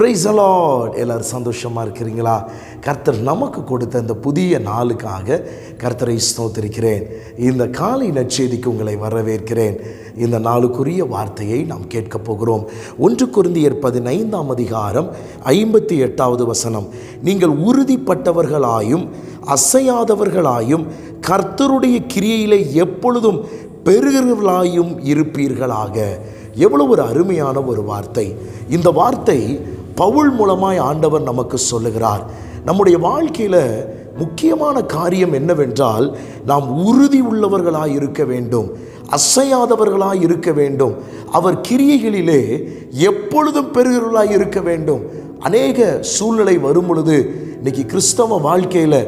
Price allot எல்லோரும் சந்தோஷமாக இருக்கிறீங்களா? கர்த்தர் நமக்கு கொடுத்த இந்த புதிய நாளுக்காக கர்த்தரை ஸ்தோத்திருக்கிறேன். இந்த காலை நற்செய்திக்கு உங்களை வரவேற்கிறேன். இந்த நாளுக்குரிய வார்த்தையை நாம் கேட்கப் போகிறோம். ஒன்று குருந்தியர் பதினைந்தாம் அதிகாரம் ஐம்பத்தி எட்டாவது வசனம். நீங்கள் உறுதிப்பட்டவர்களாயும் அசையாதவர்களாயும் கர்த்தருடைய கிரியையிலே எப்பொழுதும் பெருகிறவர்களாயும் இருப்பீர்களாக. எவ்வளவு ஒரு அருமையான ஒரு வார்த்தை. இந்த வார்த்தை பவுல் மூலமாய் ஆண்டவர் நமக்கு சொல்லுகிறார். நம்முடைய வாழ்க்கையில் முக்கியமான காரியம் என்னவென்றால் நாம் உறுதி உள்ளவர்களாக இருக்க வேண்டும் அசையாதவர்களாக இருக்க வேண்டும் அவர் கிரியைகளிலே எப்பொழுதும் பெருகிறவர்களாய் இருக்க வேண்டும். அநேக சூழ்நிலை வரும் பொழுது இன்னைக்கு கிறிஸ்தவ வாழ்க்கையில்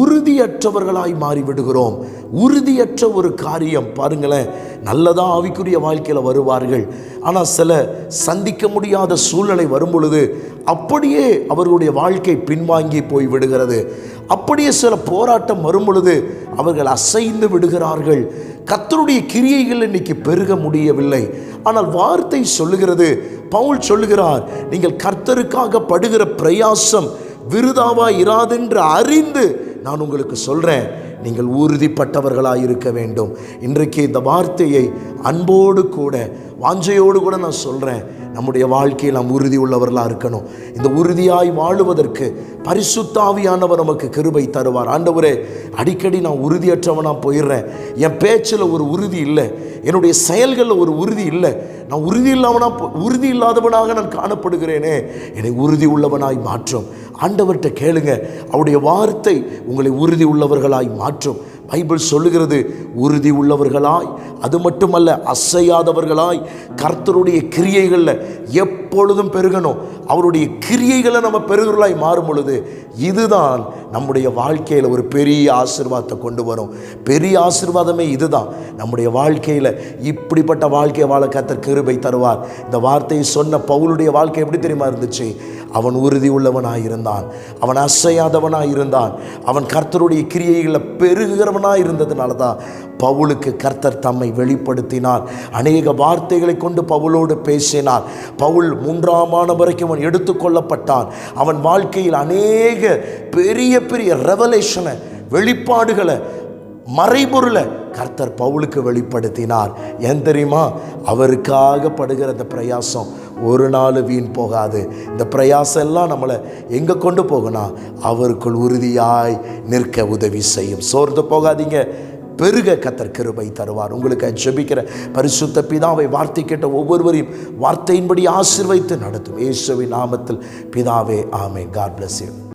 உறுதியற்றவர்களாய் மாறிவிடுகிறோம். உறுதியற்ற ஒரு காரியம் பாருங்களேன் நல்லதாக ஆவிக்குரிய வாழ்க்கையில் வருவார்கள். ஆனால் சில சந்திக்க முடியாத சூழ்நிலை வரும் பொழுது அப்படியே அவர்களுடைய வாழ்க்கை பின்வாங்கி போய் விடுகிறது. அப்படியே சில போராட்டம் வரும் பொழுது அவர்கள் அசைந்து விடுகிறார்கள். கத்தருடைய கிரியைகள் இன்னைக்கு பெருக முடியவில்லை. ஆனால் வார்த்தை சொல்லுகிறது. பவுல் சொல்லுகிறார் நீங்கள் கர்த்தருக்காக படுகிற பிரயாசம் விருதாவா இராதென்று அறிந்து நான் உங்களுக்கு சொல்கிறேன் நீங்கள் உறுதிப்பட்டவர்களாக இருக்க வேண்டும். இன்றைக்கு இந்த வார்த்தையை அன்போடு கூட வாஞ்சையோடு கூட நான் சொல்கிறேன் நம்முடைய வாழ்க்கையில் நாம் உறுதி உள்ளவர்களாக இருக்கணும். இந்த உறுதியாய் வாழுவதற்கு பரிசுத்தாவியானவர் நமக்கு கிருபை தருவார். ஆண்டவரே அடிக்கடி நான் உறுதியற்றவனாக போயிடுறேன். என் பேச்சில் ஒரு உறுதி இல்லை. என்னுடைய செயல்களில் ஒரு உறுதி இல்லை. நான் உறுதி இல்லாமனாக உறுதி இல்லாதவனாக நான் காணப்படுகிறேனே. என்னை உறுதி உள்ளவனாய் மாற்றும். ஆண்டவர்கிட்ட கேளுங்க. அவருடைய வார்த்தை உங்களை உறுதி உள்ளவர்களாய் மாற்றும். பைபிள் சொல்லுகிறது உறுதி உள்ளவர்களாய் அது மட்டுமல்ல அசையாதவர்களாய் கர்த்தருடைய கிரியைகளில் எப்பொழுதும் பெருகணும். அவருடைய கிரியைகளை நம்ம பெருகிறலாய் மாறும் பொழுது இதுதான் நம்முடைய வாழ்க்கையில் ஒரு பெரிய ஆசிர்வாதத்தை கொண்டு வரும். பெரிய ஆசிர்வாதமே இதுதான். நம்முடைய வாழ்க்கையில் இப்படிப்பட்ட வாழ்க்கையை வாழ கத்தர் கிருபை தருவார். இந்த வார்த்தையை சொன்ன பவுலுடைய வாழ்க்கை எப்படி தெரியுமா இருந்துச்சு? அவன் உறுதி உள்ளவனாக இருந்தான். அவன் அசையாதவனாக இருந்தான். அவன் கர்த்தருடைய கிரியைகளை பெருகிறவனாக இருந்ததுனால தான் பவுலுக்கு கர்த்தர் தம்மை வெளிப்படுத்தினார். அநேக வார்த்தைகளை கொண்டு பவுலோடு பேசினார். பவுல் மூன்றாம் ஆன வரைக்கும் அவன் எடுத்துக்கொள்ளப்பட்டான் அவன் வாழ்க்கையில் அநேக பெரிய பெரிய ரெவலேஷனை வெளிப்பாடுகளை மறைபொருளை கர்த்தர் பவுலுக்கு வெளிப்படுத்தினார். ஏன் தெரியுமா? அவருக்காக படுகிற அந்த பிரயாசம் ஒரு நாள் வீண் போகாது. இந்த பிரயாசம் எல்லாம் நம்மளை எங்கே கொண்டு போகணும் அவருக்குள் உறுதியாய் நிற்க உதவி செய்யும். சோர்ந்து போகாதீங்க. பெருக கத்தர் கிருபை தருவார். உங்களுக்கு ஜெபிக்கிற பரிசுத்த பிதாவை வார்த்தை கேட்ட ஒவ்வொருவரையும் வார்த்தையின்படி ஆசிர்வைத்து நடத்தும். இயேசுவின் நாமத்தில் பிதாவே ஆமே காட் பிளஸ் யூ